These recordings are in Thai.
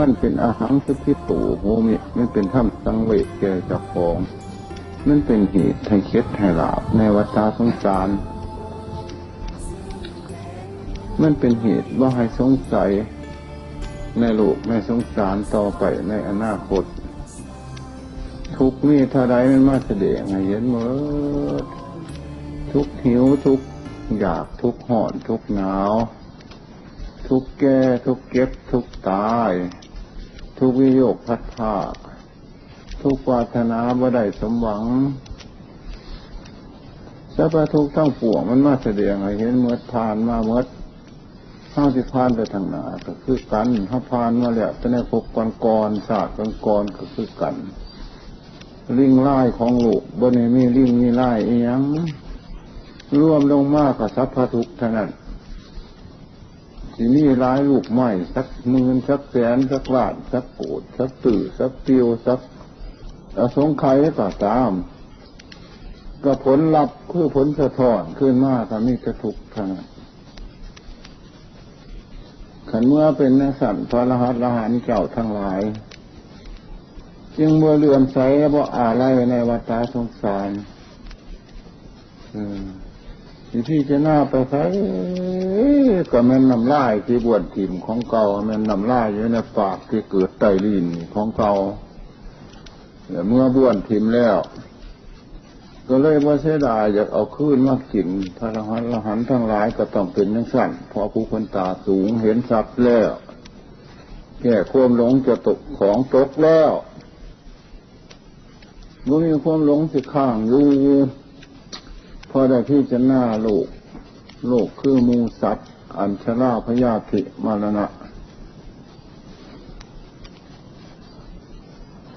มันเป็นอาหารสุที่ตู่โหมิมันเป็นถ้ำสังเวชแก่เจ้าของ มันเป็นเหตุให้เคล็ดให้ลาบในวัฏสงสาร มันเป็นเหตุว่าให้สงสัยในโลกในสงสารต่อไปในอนาคต ทุกมีเท่าไรมันมาแสดงให้เห็นหมดทุกหิวทุกอยากทุกห่อนทุกหนาว ทุกแก่ทุกเก็บทุกตาย ทุกวิโยคพัดภาค ทุกวาธนาบ่ได้สมหวังสัพพทุกข์ทั้งปวงมันมาแสดงให้เห็นเมื่อผ่านมาเมื่อห้าสิผ่านไปทางหนาก็คือกันถ้าผ่านมาแล้วจะในภพบก่อนก่อนศาสตร์ก่อนก่อนก็คือกันลิงไล่ของลูกบนนี้มีลิงมีไล่อียงร่วมลงมากกับสัพพทุกข์เท่านั้น ที่นี้ร้ายลูกใหม่สักหมื่นสักแสนสักล้านสักโกดสักตื่อสักติวสักอสงไขยก็ตาม ก็ผลลัพธ์คือผลสะท้อนขึ้นมาทำนี้จะทุกข์เท่านั้นขันเมื่อเป็นนักสันพระรหัสรหันเจ้าทั้งหลาย จึงบ่อเลื่อมใสบ่อะไรในวัฏสงสาร อืม ที่ที่จะน่าไปใช้ก็แม่นนำลายที่บวชถิ่มของเก่าแม่นนำลายอยู่ในปากที่เกิดไตลินของเก่าแต่เมื่อบวชถิ่มแล้ว ก็เลยว่าเสียดายอยากเอาคืนมากินพระรหันรหันทั้งหลายก็ต้องเป็นนังสั่นเพราะผู้คนตาสูงเห็นทรัพย์แล้วแก่ความหลงจะตกของตกแล้วเมื่อมีความหลงสิข้างอยู่ พอได้ที่จะหน้าโลก โลกคือมูสัตว์ อัญชราพยาธิมารณะ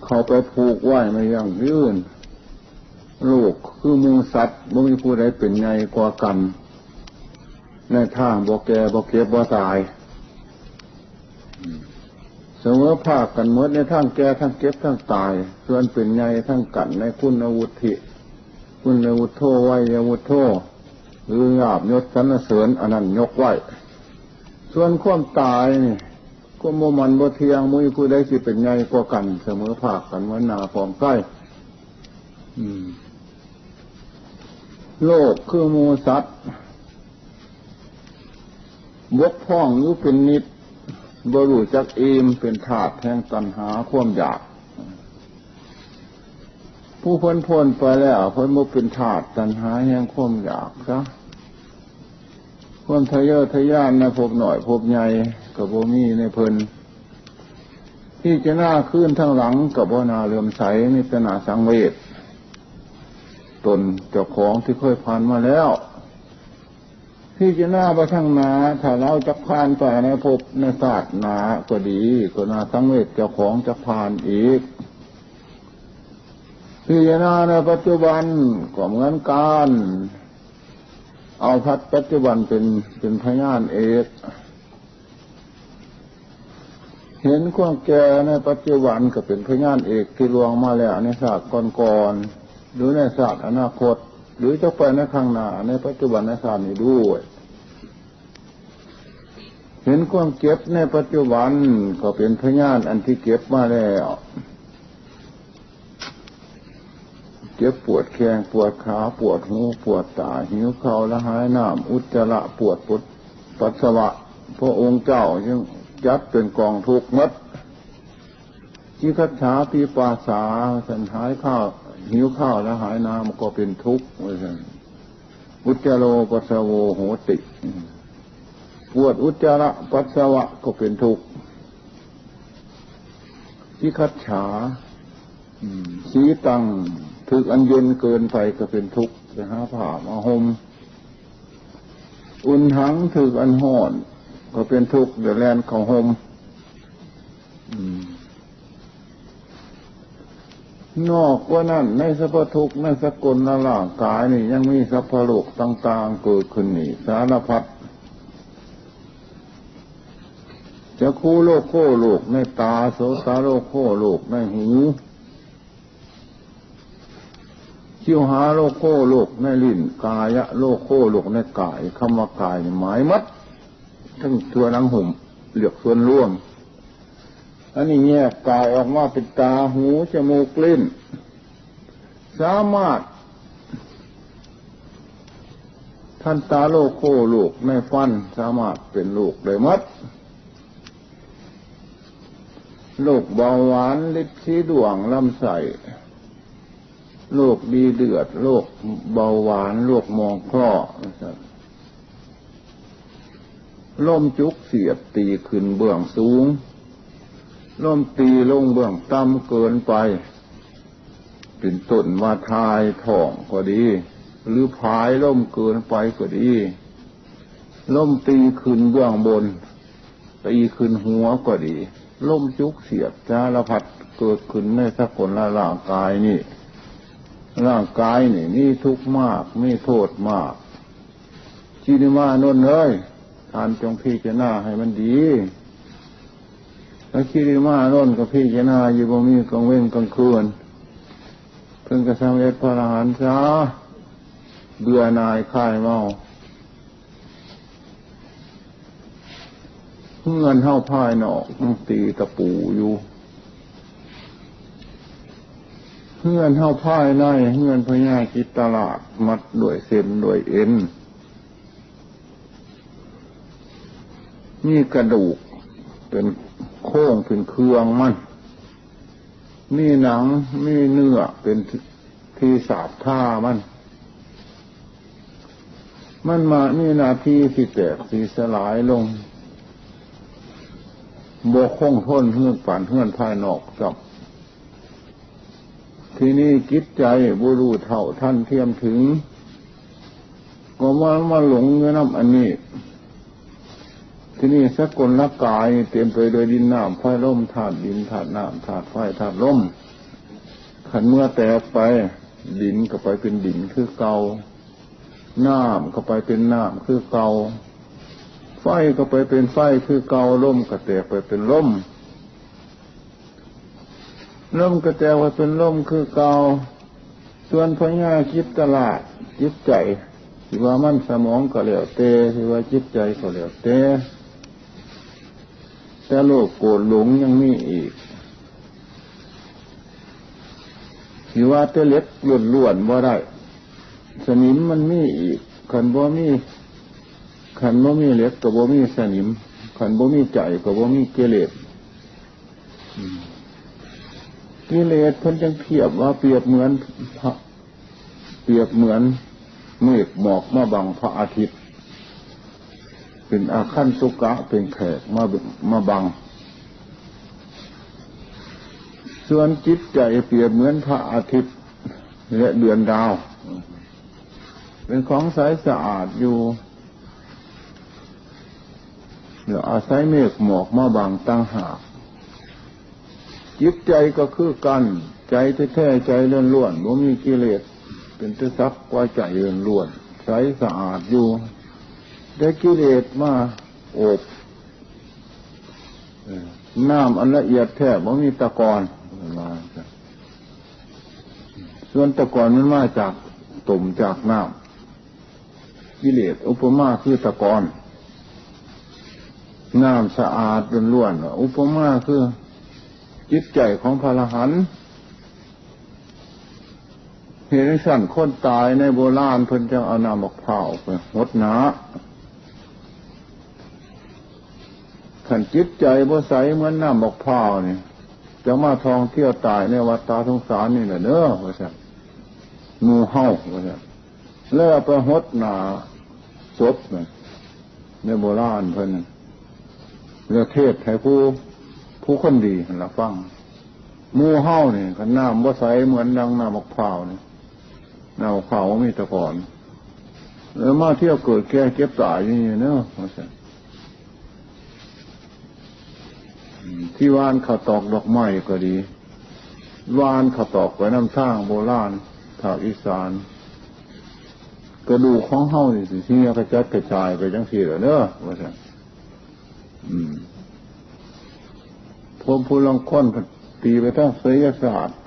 เขาไปผูกไหว้ไม่ยังยืนโลกคือมูสัตว์บ่มีผู้ใดเป็นไงกว่ากัน ในท่างบ่แก่บ่เก็บบ่ตายเสมอภาคกันเมื่อในทั้งแก่ทั้งเก็บทั้งตาย ส่วนเป็นไงทั้งกันในคุณวุฒิ คุณวุฒโธไว้ยวุฒโธหรือหยาบยศสรรเสริญอันนั้นยกไว้ ส่วนความตายนี่ก็มมันบ่เทียงมุ้ยผู้ใดสิเป็นไงกว่ากัน เสมอภาคกันเหมือนนาพร้อมใกล้โลกคือมูสัตว์บกพ่องหรือเป็นนิดบรูจักเอมเป็นถาดแห่งตัณหาความอยาก ผู้พ้นพ้นไปแล้วพ้นมุเป็นถาดตัณหาแห่งความอยากซะความทะเยอทะยานในภพหน่อยภพใหญ่กับโบมีในเพลินที่จะหน้าขึ้นทั้งหลังกับวนาเลื่อมใสนิสนาสังเวชตนเจ้าของที่เคยผ่านมาแล้ว ที่จะหน้าไปทางนาถ้าเราจะผ่านไปในภพในศาสตร์นาก็ดีก็นาสังเวชเจ้าของจะผ่านอีก ที่จะหน้าในปัจจุบันก็เหมือนกันเอาพัดปัจจุบันเป็นเป็นพยานเอกเห็นความแก่ในปัจจุบันก็เป็นพยานเอกที่ลวงมาแล้วในศาสตร์ก่อนๆหรือในศาสตร์อนาคต หรือจะไปในข้างหน้าในปัจจุบันในศาสตร์นี้ด้วย เห็นความเก็บในปัจจุบันก็เป็นพยานอันที่เก็บมาแล้วเจ็บปวดแข้งปวดขาปวดหูปวดตาหิวเข่าละหายน้ำอุจจาระปวดปุดปัสสาวะพระองค์เจ้ายังยัดเป็นกองทุกข์มัดจิคัจฉาปีปาสาสันหายข้าวหิวข้าวและหายน้ำก็เป็นทุกข์ว่าสันอุจจาโรปัสสาวโหติปวดอุจจาระปัสสาวะก็เป็นทุกข์จิคัจฉาสีตัง ถึกอันเย็นเกินไปก็เป็นทุกข์ไปหาผ้ามาห่มอุ่นหังถึกอันห่อนก็เป็นทุกข์เดือดแลนเขาห่มนอกว่านั่นในสัพพทุกข์ในสกุลนร่างกายนี่ ยังมีสัพพโลกต่างๆเกิดขึ้นนี่ สารพัดจะคู่โลกโคโลกในตาโสตาโลกโคโลกในหู ชิวหาโลกโคโลกในลิ้นกายะโลกโคโลกในกายคำว่ากายหมายมัดทั้งตัวนังหุ่มเหลือกส่วนร่วมอันนี้แยกกายออกมาเป็นตาหูจมูกลิ้น สามารถ ท่านตาโลกโคลูกในฟันสามารถเป็นลูกได้มัดโรคเบาหวานลิดชีดวงลำไส้ โรคดีเดือดโรคเบาหวานโรคมองคลอล่มจุกเสียบตีขึ้นเบื้องสูงล่มตีลงเบื้องต่ำเกินไป เป็นต้นมาทายท่องก็ดี หรือพายล่มเกินไปก็ดีล่มตีขึ้นเบื้องบน ตีขึ้นหัวก็ดีล่มจุกเสียบจ้ารพัดเกิดขึ้นในสักคนละร่างกายนี่ ร่างกายนี่มีทุกข์มากมีโทษมากชีนิมานนเลยทานจงพี่เจนาให้มันดี แล้วชีนิมานนกับพี่เจนาอยู่บ่มีกลางเว้นกลางคืนเพิ่งกระทำเอ็ดพระอรหันต์ซาเบื่อนายค่ายเมาเงินเท่าพายนอกตีตะปูอยู่ เงื่อนเท่าพ่ายในเงื่อนพญาคิดตลาดมัดด้วยเส้นด้วยเอ็นมีกระดูกเป็นโค้งเป็นเครื่องมันมีหนังมีเนื้อเป็นที่สาบท่ามัน มันมามีนาทีสิแตกสีสลายลงโบคงทนเฮือนฝันเฮือนภายนอกกับ ที่นี่กิจใจบุรุษเท่าท่านเทียมถึง ก็มามาหลงเงื่อน้ำอันนี้ ที่นี่สกลละกายเต็มไปโดยดินน้ำไฟล่มถาดดินถาดน้ำถาดไฟถาดล่มขันเมื่อแตกไป ดินก็ไปเป็นดินคือเกาน้ำก็ไปเป็นน้ำคือเกาไฟก็ไปเป็นไฟคือเกาล่มก็แตกไปเป็นล่ม ล่มก็แตกไปเป็นล่มคือเกาส่วนพญาคิดตลาดจิตใจที่ว่ามันสมองก็เหลวเตที่ว่าจิตใจก็เหลวเตแต่โลกโกรธหลงยังมีอีกที่ว่าเตเล็กล้วนล้วนว่าได้สนิมมันมีอีกขันบ่มีขันบ่มีเล็กกับบ่มีสนิมขันบ่มีใจกับบ่มีเกเลส กิเลสเพิ่นจังเทียบว่าเปรียบเหมือนพระเปรียบเหมือนเมฆหมอกมาบังพระอาทิตย์ เป็นอาคันสุกะเป็นแขกมามาบัง ส่วนจิตใจเปรียบเหมือนพระอาทิตย์และเดือนดาว เป็นของใสสะอาดอยู่เดี๋ยวอาศัยเมฆหมอกมาบางตั้งหาก จิตใจก็คือกันใจแท้ๆใจเลื่อนล้วนว่ามีกิเลสเป็นตะซักว่าใจเลื่อนล้วนใสสะอาดอยู่ ได้กิเลสมาอบน้ำอันละเอียดแท้ว่ามีตะกอนมาส่วนตะกอนมันมาจากตุ่มจากน้ำกิเลสอุปมาคือตะกอนน้ำสะอาดล้วนๆอุปมาคือ จิตใจของพระรหันต์เห็นสั่นคนตายในโบราณเพิ่นจะเอาน้ำมะพร้าวไปหดหนาขันจิตใจบ่ใสเหมือนน้ำมะพร้าวนี่จะมาทองเที่ยวตายในวัดตาสงสารนี่แหละเนอะว่าสั่นงูเห่าว่าสั่นแล้วไปหดหนาศพในโบราณเพิ่นเรือเทศให้ผู้ ผู้คนดีละฟังมูเฮ้าเนี่ยกันน้ำว่าใสเหมือนดังน้ำมะพร้าวเนี่ยน้ำมะพร้าวมีตะกอนแล้วมาเที่ยวเกิดแก่เก็บตายอย่างนี้เนอะที่วานเขาตอกดอกไม้ก็ดี วานเขาตอกไว้น้ำท่างโบราณทางอีสาน กระดูกของเฮ้านี่สิที่กระจัดกระจายไปจังสี่เหรอเนอะว่าใช่ ผมผู้ลองค้นตีไปทั้งเสยศาสตร์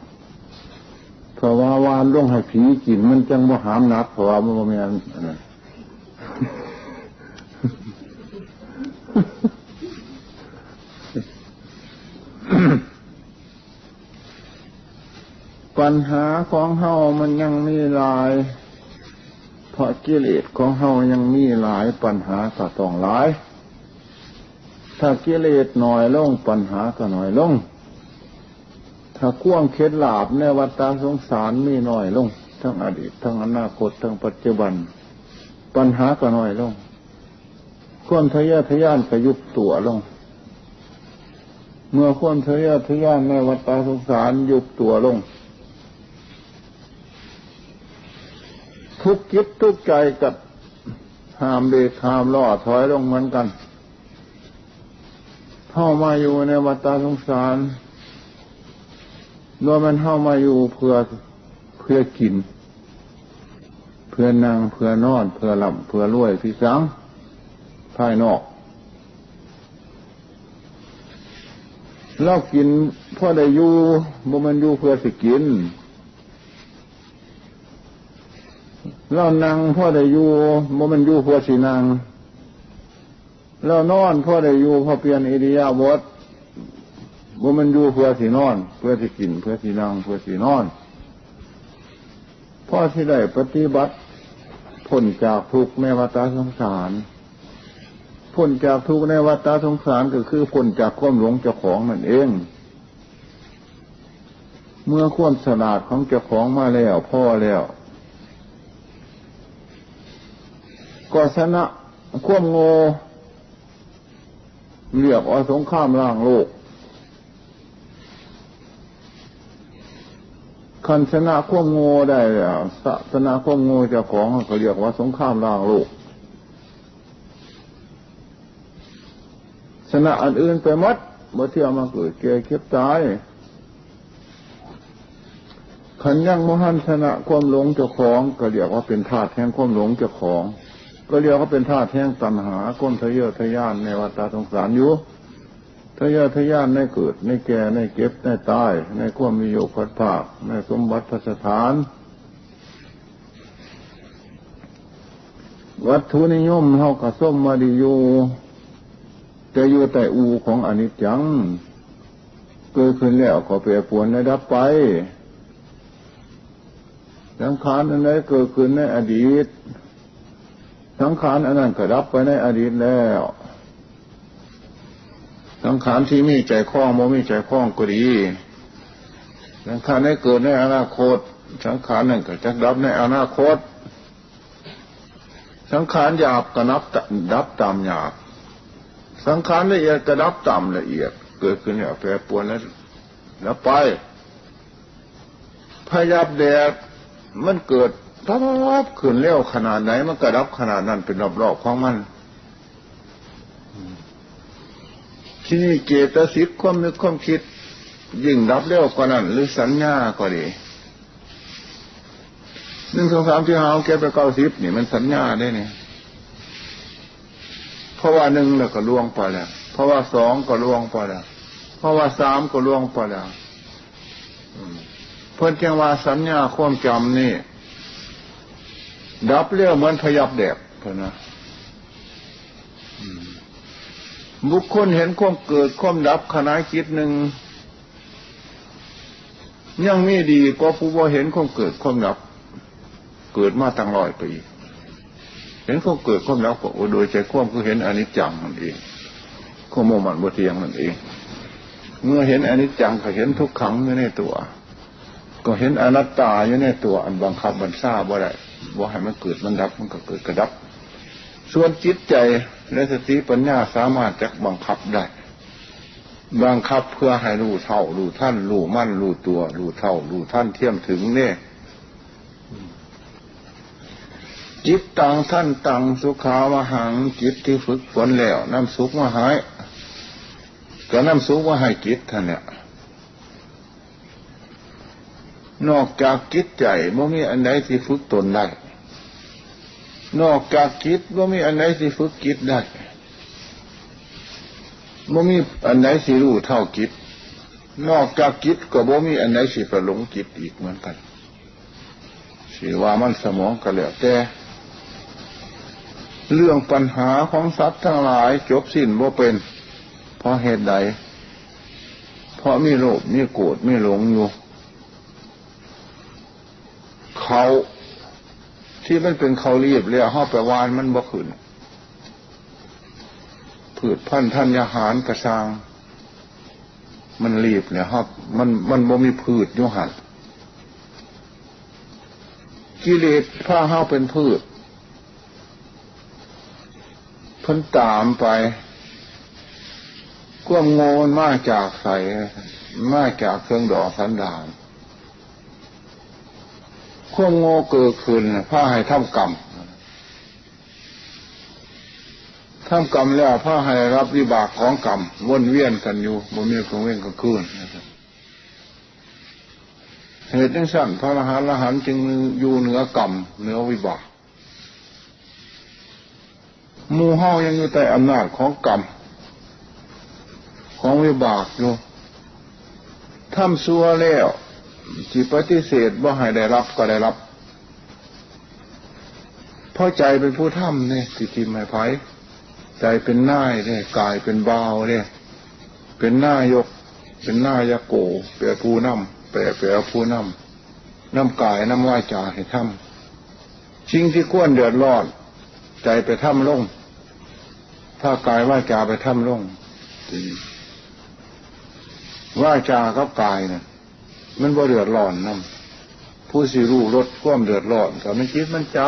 เพาว่าวานล่วงให้ผีกินมันจังว่าหามนักเพราะว่ามันบ่แนปัญหาของเฮามันยังมีหลาย เพราะกิเลสของเฮายังมีหลายปัญหาก็ต้องหลาย ถ้ากิเลสหน่อยลงปัญหาก็หน่อยลง ถ้าข่วงเคล็ดลาบในวัฏสงสารมีหน่อยลง ทั้งอดีต ทั้งอนาคต ทั้งปัจจุบัน ปัญหาก็หน่อยลงความทะเยอทะยานก็ยุบตัวลง เมื่อความทะเยอทะยานในวัฏสงสารยุบตัวลง ทุกคิดทุกใจกับหามเบรกหามล่อถอยลงเหมือนกัน เข้ามาอยู่ในวัฏสงสารโดยมันเข้ามาอยู่เพื่อเพื่อกิน เพื่อนั่งเพื่อนอน เพื่อหลับเพื่อรวยพี่สังภายนอกเรากินพ่อได้อยู่บ่มันอยู่เพื่อสิกินเรานั่งพ่อได้อยู่บ่มันอยู่เพื่อสินั่ง เรานอนพ่อได้อยู่พอเปลี่ยนอิริยาบถบ่ามันอยู่เพื่อสินอน เพื่อสิกิน เพื่อสินั่งเพื่อสินอนพ่อที่ได้ปฏิบัติพ้นจากทุกข์ในวัฏสงสารพ้นจากทุกข์ในวัฏสงสารก็คือพ้นจากความหลงเจ้าของนั่นเอง เมื่อความสลาดของเจ้าของมาแล้วพ่อแล้วก็ชนะความโง่ เรียกว่าสงครามล่างโลกคันชนะควบโง่ได้แล้วชนะควบโง่เจ้าของเขาเรียกว่าสงครามล่างโลกชนะอันอื่นไปมัดเมื่อเที่ยวมาเกิดเก่เก็บตายขันยังมหันชนะความหลงเจ้าของก็เรียกว่าเป็นธาตุแห่งความหลงเจ้าของ ก็เรียกว่าเป็นธาตุแห่งตัณหาก้นทะเยอทะยานในวัฏสงสารอยู่ทะเยอทะยานในเกิดในแก่ในเก็บในตาย ในความมีโยพัดภาคในสมบัติสถาน วัตถุนิยมเท่ากับส้มมาดีอยู่แต่อยู่แต่อูของอนิจจัง เกิดขึ้นแล้วก็เปรียปวนในดับไปสังขารอันใดเกิดขึ้นในอดีต สังขารอันนั้นก็ดับไปในอดีตแล้ว สังขารที่มีใจคล้องโมมีใจคล้องก็ดี สังขารได้เกิดในอนาคต สังขารนั่นก็จะดับในอนาคต สังขารหยาบก็นับดับตามหยาบ สังขารละเอียดก็ดับตามละเอียด เกิดขึ้นแล้วแปรปรวนแล้วแล้วไปพยับแดดมันเกิด พับขึ้นเร็วขนาดไหน มันกระดับขนาดนั้นเป็นรอบๆของมันที่นี่เจตสิกความนึกความคิด ยิ่งดับเร็วกว่านั้น หรือสัญญาก็ดีหนึ่งสองสามที่หาเก็บไปเก้าสิบนี่มันสัญญาได้เนี่ยเพราะว่าหนึ่งแล้วก็ล่วงไปแล้วเพราะว่าสองก็ล่วงไปแล้วเพราะว่าสามก็ล่วงไปแล้วเพิ่นเจียงว่าสัญญาความจำนี่ ดับเร็วเหมือนพยับแดดเพิ่นนะบุคคลเห็นความเกิดความดับขณะคิดหนึ่งยังไมีดีก็ผู้ว่าเห็นความเกิดความดับ เกิดมาตั้งร้อยปีเห็นความเกิดความดับก็โดยใจความคือเห็นอนิจจังนั่นเองข้อโมมันบเทียงนั่นเอง เมื่อเห็นอนิจจังก็เห็นทุกขังอยู่ในตัว ก็เห็นอนัตตาอยู่ในตัว อันบังคับบัญชาบ่ได้ บ่าให้มันเกิดมันดับมันก็เกิดกระดับ ส่วนจิตใจและสติปัญญาสามารถจะบังคับได้ บังคับเพื่อให้รู้เท่ารู้ท่านรู้มั่นรู้ตัวรู้เท่ารู้ท่านเที่ยมถึงเนี่ยจิตตังท่านตังสุขาวหังจิตที่ฝึกฝนแล้วน้ำสุขมาหายก็น้ำสุขมาให้จิตท่านเนี่ย นอกจากจิตใจไม่มีอันใดที่ฝึกตนได้ นอกจากจิตไม่มีอันใดที่ฝึกจิตได้ไม่มีอันไหนสิรู้เท่าจิต นอกจากจิตก็บ่มีอันไหนสิประหลงจิตอีกเหมือนกันสิว่ามันสมองก็แล้วแต่เรื่องปัญหาของสัตว์ทั้งหลายจบสิ้นว่าเป็น เพราะเหตุใด เพราะมีโลภมีโกรธมีหลงอยู่ เขาที่มันเป็นเขารีบเรียห้อไปวานมันบ่ขึ้นผืดพันธัญญาหารกระซาง มันรีบเนี่ยครับ มันมันบ่มีพืชยุหันกิเลสผ้าห้าเป็นพืชพิ่นตามไปก้มโง่มาจากใสมาจากเครื่องดอกสันดาน ความโง่เกิดขึ้นผ้าให้ทำกรรมทำกรรมแล้วผ้าให้รับวิบากของกรรมวนเวียนกันอยู่บนมีของเว้นก็คืนเหตุนั้นสั่นพระอรหันต์อรหันต์จึงอยู่เหนือกรรมเหนือวิบากมูเฮายังอยู่ใต้อำนาจของกรรม ของวิบากอยู่ทำซัวแล้ว จิปฏิเสธว่าให้ได้รับก็ได้รับเพราะใจเป็นผู้ทำเนี่ยสิทิมให้ไผใจเป็นหน้าเนี่ยกายเป็นเบาเนี่ยเป็นหน้ายก เป็นหน้ายโกแปลผู้นำแปลแปลผู้นำน้ำกายน้ำว่าจาให้ทำชิงที่ก้วนเดือดร้อนใจไปทำลงถ้ากายว่าจาไปทำลงว่าจากับกายเนี่ย มันบ่เดือดร้อนนำผู้สิรู้ลดความเดือดร้อนก็มันคิดมันใจ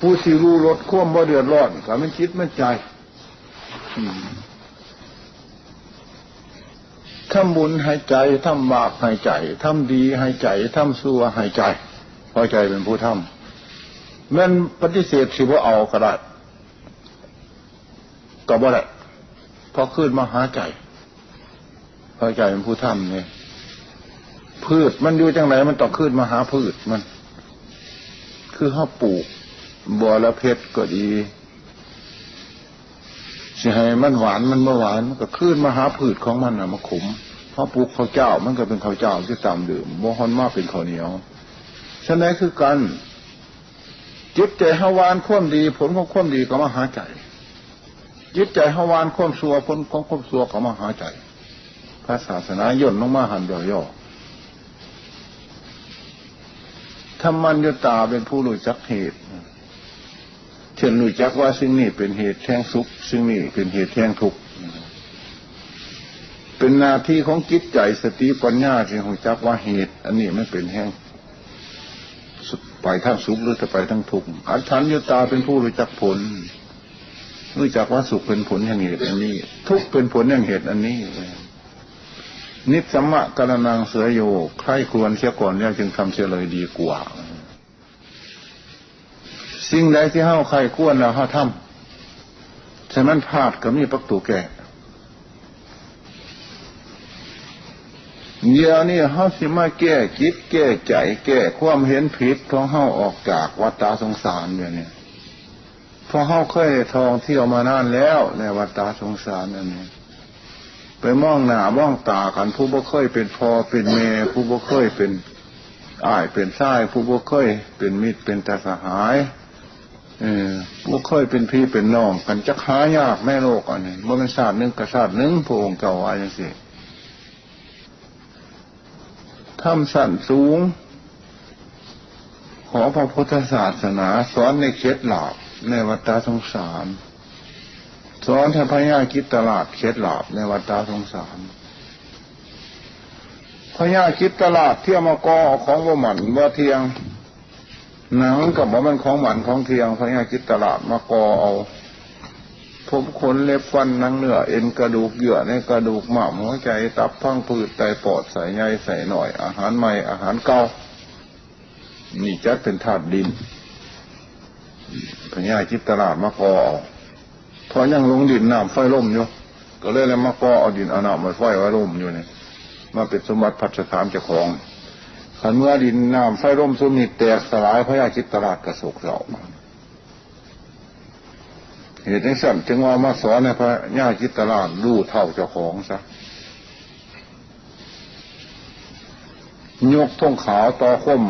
ผู้สิรู้ลดความบ่เดือดร้อนก็มันคิดมันใจทำบุญให้ใจทำบาปให้ใจทำดีให้ใจทำซัวให้ใจพอใจเป็นผู้ทำมันปฏิเสธสิว่าเอาก็ได้ก็บ่ได้พอขึ้นมาหาใจพอใจเป็นผู้ทำเนี่ย พืชมันอยู่จังไหนมันต้องขึ้นมาหาพืชมัน คือข้าปลูกบัวละเพชรก็ดีสิให้มันหวานมันเมื่อหวานมันก็ขึ้นมาหาพืชของมันอะมาขมเพราะปลูกข้าวเจ้ามันก็เป็นข้าวเจ้าที่ตามดื่มโมฮอนมาเป็นข้าวเหนียวฉะนั้นคือกันจิตใจฮาวานข้มดี ผลของข้มดีก็มาหาใจจิตใจฮาวานข้มซัวผลของข้มซัวก็มาหาใจพระศาสนาย่นลงมาหันย่อ ธรรมัญญตาเป็นผู้รู้จักเหตุเช่นรู้จักว่าสิ่งนี้เป็นเหตุแท่งสุขสิ่งนี้เป็นเหตุแท่งทุกข์เป็นหน้าที่ของจิตใจสติปัญญาที่รู้จักว่าเหตุ อันนี้ไม่เป็นแห่งไปทั้งสุขหรือจะไปทั้งทุกข์อัฏฐัญญตาเป็นผู้รู้จักผล รู้จักว่าสุขเป็นผลแห่งเหตุ อันนี้ ทุกข์เป็นผลแห่งเหตุ อันนี้ นิสมะกระนังเสือโยใครควรเสียก่อนแล้วจึงทำเสียเลยดีกว่า สิ่งใดที่เฮาใครควรแล้วเฮาทำฉะนั้นพลาดก็มีปักตูแก่เดี๋ยวนี้เฮาสิมาแก้จิต แก้ใจ แก้ความเห็นผิดของเฮาออกจากวัฏฏสงสารเนี่ยเนี่ยเพราะเฮาเคยทองเที่ยวมานานแล้วในวัฏฏสงสารนั่นเนี่ย ไปมองหน้ามองตากันผู้บ่เคยเป็นพอเป็นเมผู้บ่เคยเป็นอ้ายเป็นส้าย ผู้บ่เคยเป็นมิตรเป็นตาสหายเออผู้เคยเป็นพี่เป็นน้องกันจะคายากแม่โลกอันนี้บ่เป็นศาสตร์หนึ่งกับศาสตร์หนึ่งพระองค์เก่าว่าอย่างสิทำสั่นสูง ขอพระพุทธศาสนาสอนในเคล็ดหลาบในวัฏสงสาร สอนให้พญาคิดตลาดเคล็ดหลาบในวัฏสงสารพญาคิดตลาดเที่ยวมากอของว่าหมันว่าเทียง หนังกับว่ามันของหมันของเทียงพญาคิดตลาดมากอเอาผมขนเล็บฟันนังเนื้อเอ็นกระดูกเยื่อในกระดูกหม่ำหัวใจตับพังผืดไตปอดใส่ใยใส่หน่อย อาหารใหม่อาหารเก่านี่จะเป็นธาตุดินพญาคิดตลาดมากอเอา พอยังลงดินน้ำไฟล่มอยู่ก็เลยแล้วมาก็เอาดินเอาน้ำมาไฟไว้ล่มอยู่เนี่ยมาเป็นสมบัติพัฒถานเจ้าของขันเมื่อดินน้ำไฟล่มสุนิแตกสลายพระยาจิตตลาดกระโศกเสาเหตุนี้สั่นจึงว่ามาสอนในพระญาจิตตลาดรู้เท่าเจ้าของซะยกท่งขาวต่อคม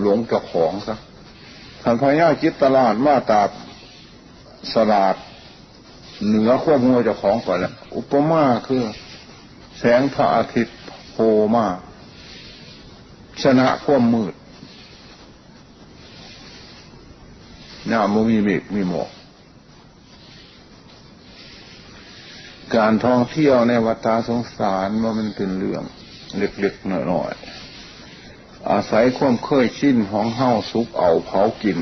หลงเจ้าของซะขันพระญาจิตตลาดมาตาสลาด เหนือควบงูเจ้าของก่อนและอุปมาคือ แสงพระอาทิตย์โผล่มาชนะควบมืดน่ามันมีเมฆมีหมอกการท่องเที่ยวในวัฏสงสารว่ามันเป็นเรื่องเล็กๆหน่อยๆอาศัยความเคยชินของเฮ้าซุกเอาเผากิน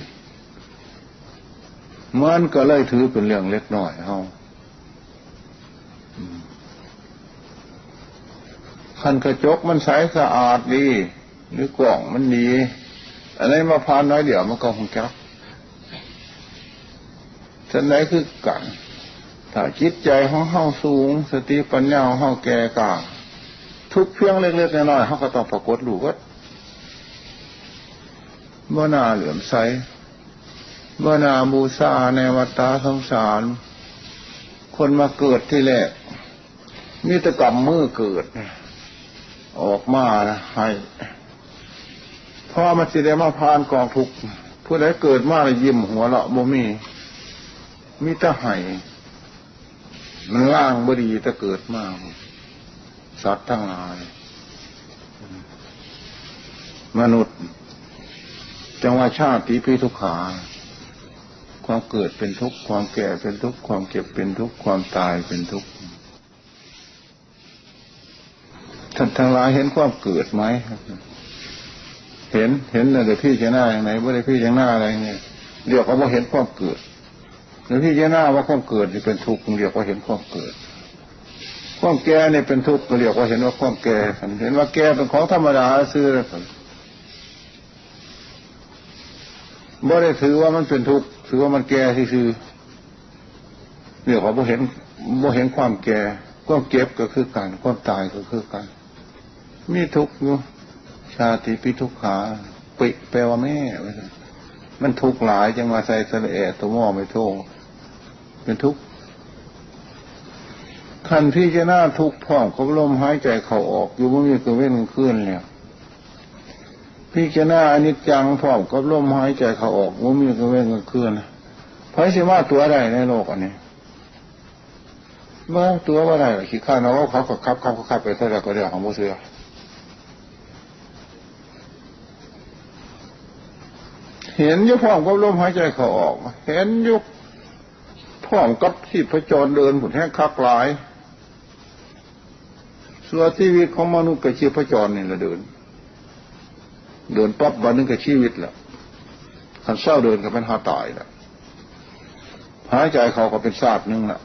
มันก็เลยถือเป็นเรื่องเล็กน้อยเฮาคันกระจกมันใสสะอาดดี หรือกล่องมันดีอะไรมาพานน้อยเดี๋ยวมันก็คงจับฉันไหนคือกันถ้าจิตใจของเฮาสูง สติปัญญาของเฮาแก่กล้าทุกเพียงเล็กๆน้อยๆเขาก็ต้องปรากฏรู้ว่าเมื่อนาเหลื่อมใส เมื่อนาบูชาในวัฏฏะสงสาร คนมาเกิดที่แรกมีแตะกรรมมือเกิด ออกมานะให้พอมาสิได้มาพานกองทุกผู้ใดเกิดมาเลยยิ้มหัวเราะบ่มีมีต่ไห้มันล่างบดีแต่เกิดมาสัตว์ทั้งหลาย มนุษย์ จังว่าชาติปีทุขา ความเกิดเป็นทุกข์ความแก่เป็นทุกข์ความเก็บเป็นทุกข์ความตายเป็นทุกข์ท่านทั้งหลายเห็นความเกิดไหมเห็นเห็นแต่พี่จะหน้าอย่างไหนไม่ได้พี่จะหน้าอะไรเนี่ยเรียกว่าเห็นความเกิดหรือพี่จะหน้าว่าความเกิดนี่เป็นทุกข์เรียกว่าเห็นความเกิด ความแก่เนี่ยเป็นทุกข์เรียกว่าเห็นว่าความแก่เห็นว่าแก่เป็นของธรรมดาซื้อเลยบ่ได้ถือว่ามันเป็นทุกข์ ถือว่ามันแก่ที่คือเรียกว่าบ่เห็นบ่เห็นความแก่ความเก็บก็คือการความตายก็คือการมีทุกข์อยู่ชาติปิทุกขาปิแปลว่าแม่มันทุกข์หลายจังมาใส่สระแอตัวม้อไม่โทงเป็นทุกข์ขันที่จะน่าทุกข์พร้อมกับลมหายใจเขาออก อยู่บ่มีกระเว้นขึ้นเนี่ย พี่จะหน้าอนิจจังพร้อมกับลมหายใจเขาออกว่ามีกระเว้นกลางคืนพราะสิว่าตัวใดในโลกอันนี้เมื่อตัวว่าไรขี้ข้าน้องเขาก็ขับขับขับไปเท่าไรก็เรื่องของมูเสือเห็นยุพร้อมกับลมหายใจเขาออก เห็นยุพร้อมกับที่พระจรเดินผุดแห้งคักหลายส่วนชีวิตของมนุษย์กับชีพจรนี่ละเดิน เดินปั๊บวันนึงก็ชีวิตแหละคันเศร้าเดินก็เป็นหาตายแหละหายใจเขาก็เป็นซาบนึงละ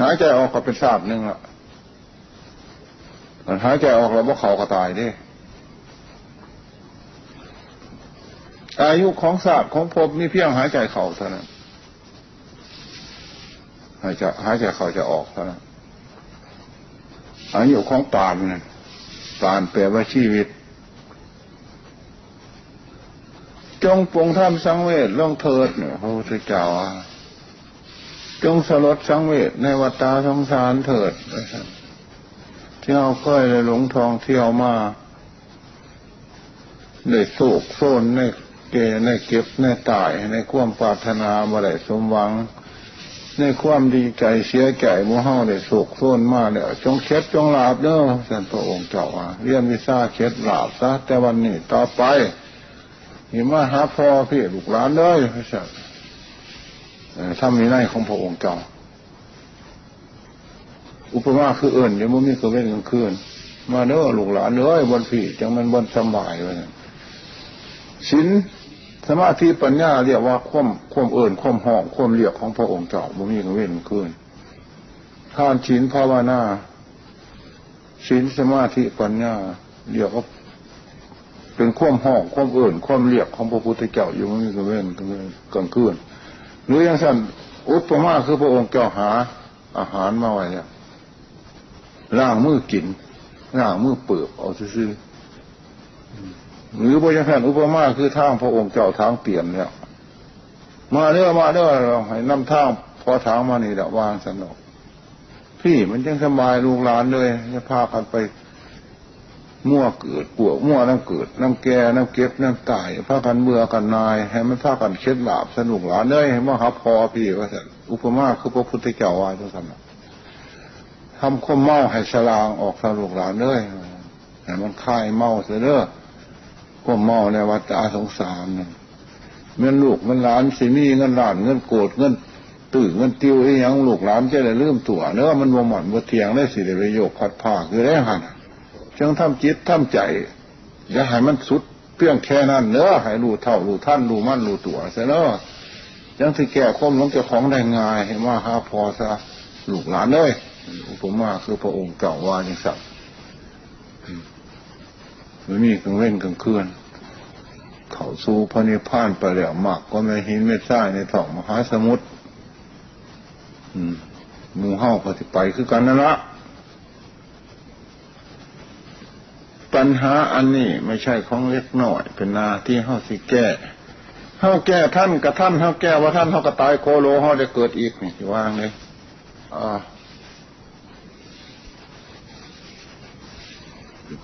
หายใจออกก็เป็นซาบนึงละหายใจออกแล้วว่าเขาก็ตายด้อายุของศาสตร์ของภพมีเพียงหายใจเขาเท่านั้นหายใจหายใจเขาจะออกเท่านั้นอายุของปานนั่นปานแปลว่าชีวิต จงปรงท่ามสังเวชล่องเถิดเนี่ยพระพุทธเจ้าจงสลดสังเวชในวัฏสงสารเถิดที่ยวก้อยเลยหลงทองเที่ยวมาในโศกโซนในเกในเก็บในตายในความปรารถนาบ่ได้สมหวัง ในความดีใจเสียใจมัวเฮาได้โศกโซนมาเนี่ยจงเช็ดจงลาบเด้อสันพระองค์เจ้าเรียนวิชาเช็ดลาบซะแต่วันนี้ต่อไป หิมาหาพ่อพี่ลูกหลานเลยพระเจ้าถ้ามีในของพระองค์เจ้า อุปมาคือเอิญยังไม่มีกระเว้นกลางคืน มาเน้อลูกหลานเลยบนผีจังมันบนสบายเลยสินสมาธิปัญญาเรียกว่าควมควมเอิญควมห้องควมเรียกของพระองค์เจ้าบ่มีกระเว้นกลางคืนท่านชินภาวนาสินสมาธิปัญญาเรียกว่า เป็นความห้องความเอื่นความเรียกของพระพุทธเจ้าอยู่ไม่มีกระเว้นกลางคืนหรืออย่างสั้นอุปมาคือพระองค์เจ้าหาอาหารมาไว้เนี่ยล่างมือกินล่างมือเปิบเอาซื่อหรือพระอย่างสั้นอุปมาคือทางพระองค์เจ้าทางเปลี่ยนเนี่ยมาเรื่อมาเรื่อเราให้นำทางพอทางมานี่แหละวางสนุกพี่มันยังสบายลูกหลานเลยจะพากันไป มั่วเกิดปวกมั่วน้ำเกิดน้ำแก่น้ำเก็บน้ำตายพากันเมื่อกันนาย ให้มันพากันเช็ดหลาบสนุกหลานเนยให้มาหับพอพี่ว่าสันอุปมาคือพระพุทธเจ้าว่าจังสันทำข้มเมาให้สลางออกสนุกหลานเนยให้มันคลายเมาเสียเด้อข้มเมาในวัฏสงสารเงินลูกเงินหลานสิมีเงินหลานเงินโกรธเงินตื่นเงินติวไอ้หยังลูกหลานจะได้ลืมตัวเนื้อมันบ่หม่อนบ่เทียงได้สิได้ไปโยกพัดผ้าคือได้หัน จังทำจิตทำใจ อย่าให้มันสุดเพียงแค่นั้นเนื้อให้รู้เท่ารู้ท่านรู้มั่นรู้ตัวซะเนาะยังที่แก่ความลงเจ้าของได้ง่ายให้มาหาพอซะลูกหลานเลยผมว่าคือพระองค์เก่าว่าอย่างสัตว์ไม่มีกลางเว้นกลางคืนเขาสู่พระนิพพานไปแล้วมากก็ไม่หินไม่ทรายในท้องมหาสมุทรอืมหมูเห่าก็สิไปคือกันนั่นละ ปัญ หาอันนี้ไม่ใช่ของเล็กน้อย เป็นนาที่เฮาสิแก้เฮาแก้ท่านกับท่านเฮาแก้ว่าท่านเฮาก็ตายโคโลเฮาได้เกิดอีกนี่วางเลยอ่า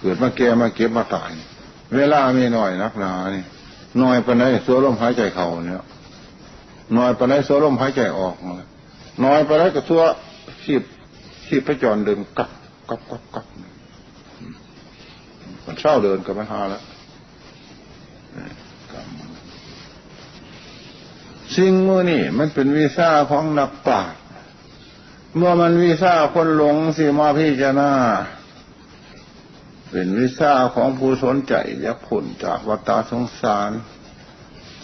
เกิดมาแก่มาเก็บมาตาย เวลาไมีหน่อยนักหนานี่น้อยปานใดสัวลมหายใจเข้าเนี่ยน้อยปานใดสัวลมหายใจออกน้อยปานใดก็สัวชีพชีพพระจรเดินกับกับกับกับ มันเศร้าเดินกับไม่หาแล้วสิ่งมือนี่มันเป็นวีซ่าของนักปราชญ์เมื่อมันวีซ่าคนหลงสิมาพิจารณาเป็นวีซ่าของผู้สนใจอยากผลจากวัฏสงสาร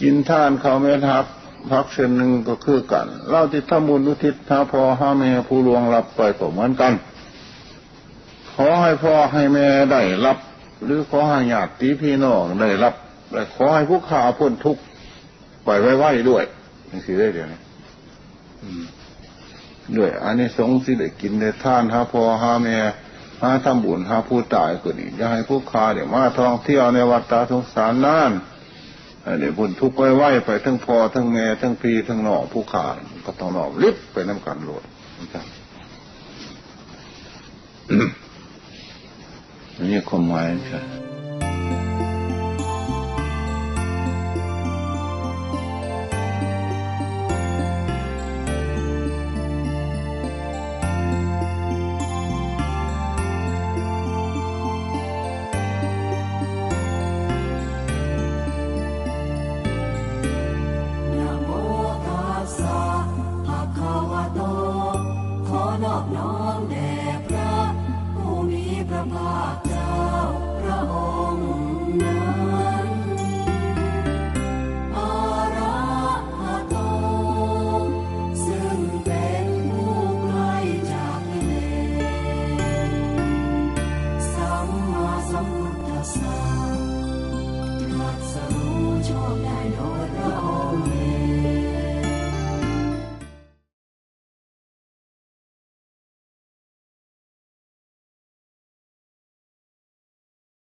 กินท่านเขาไม่ทับพักเส้นหนึ่งก็คือกันเล่าที่ทำบุญอุทิศท้าพอห้าแม่ผู้ลวงรับไปก็เหมือนกัน ขอให้พ่อให้แม่ได้รับ หรือขอให้ญาติพี่น้องได้รับและขอให้ผู้ข่าพ้นทุกข์ปล่อยไว้ไว้ด้วยนี่สิได้เดี๋ยวนี้ด้วยอันนี้สงส์สิได้กินได้ท่านหาพอหาแม่หาทำบุญหาผู้ตายก็ดีจะให้ผู้ข่าเดี๋ยวมาท่องเที่ยวในวัดตาสงสารนั่นเดี๋ยวพ้นทุกข์ไว้ไว้ไปทั้งพอทั้งแม่ทั้งพี่ทั้งนอกผู้ข่าก็ต้องนอกลิบไปน้ำกันโหลดนะครับ นี่ความห